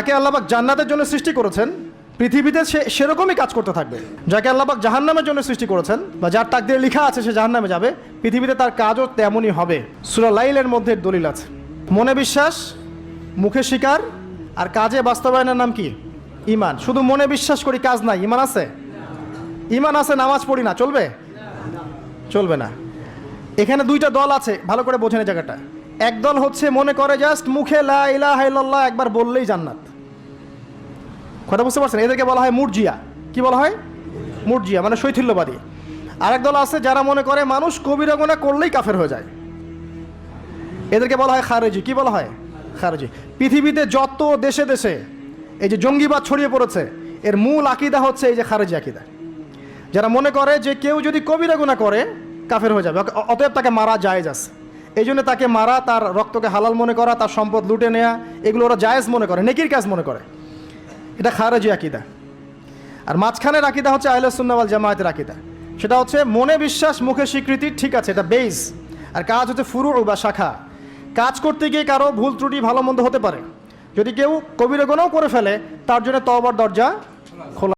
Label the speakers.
Speaker 1: যাকে আল্লাহবাক জান্নাতের জন্য সৃষ্টি করেছেন, পৃথিবীতে সে সেরকমই কাজ করতে থাকবে। যাকে আল্লাহবাক জাহান্নামের জন্য সৃষ্টি করেছেন, বা যার তাকদের লেখা আছে সে জাহান্নামে যাবে, পৃথিবীতে তার কাজও তেমনই হবে। সুরা লাইলের মধ্যে দলিল আছে। মনে বিশ্বাস, মুখে শিকার, আর কাজে বাস্তবায়নের নাম কি? ইমান শুধু মনে বিশ্বাস করি কাজ নাই। ইমান আছে? ইমান আছে, নামাজ পড়ি না। চলবে? চলবে না। এখানে দুইটা দল আছে। ভালো করে বোঝেন জায়গাটা। এক দল হচ্ছে মনে করে জাস্ট মুখে লা একবার বললেই জান্নাত। কথা বুঝতে পারছেন? এদেরকে বলা হয় মুরজিয়া। কি বলা হয়? মুরজিয়া মানে শৈথিল্যবাদী। আরেক দল আছে যারা মনে করে মানুষ কবিরা গোনা করলেই কাফের হয়ে যায়। এদেরকে বলা হয় খারেজি। কি বলা হয়? খারেজি। পৃথিবীতে যত দেশে দেশে এই যে জঙ্গিবাদ ছড়িয়ে পড়েছে, এর মূল আকিদা হচ্ছে এই যে খারেজি আকিদা। যারা মনে করে যে কেউ যদি কবিরা গুণা করে, কাফের হয়ে যাবে। অতএব তাকে মারা জায়েজ আছে। এই জন্য তাকে মারা, তার রক্তকে হালাল মনে করা, তার সম্পদ লুটে নেওয়া এগুলো ওরা জায়েজ মনে করে, নেকির কাজ মনে করে। এটা খারেজি আকিদা। আর মাঝখানের আকিদা হচ্ছে আহলসুন্নাওয়াল জামায়াতের আকিদা। সেটা হচ্ছে মনে বিশ্বাস, মুখে স্বীকৃতি, ঠিক আছে, এটা বেস আর কাজ হচ্ছে ফুরু বা শাখা। কাজ করতে গিয়ে কারও ভুল ত্রুটি, ভালো মন্দ হতে পারে। যদি কেউ কবিরগণও করে ফেলে, তার জন্য তবার দরজা খোলা।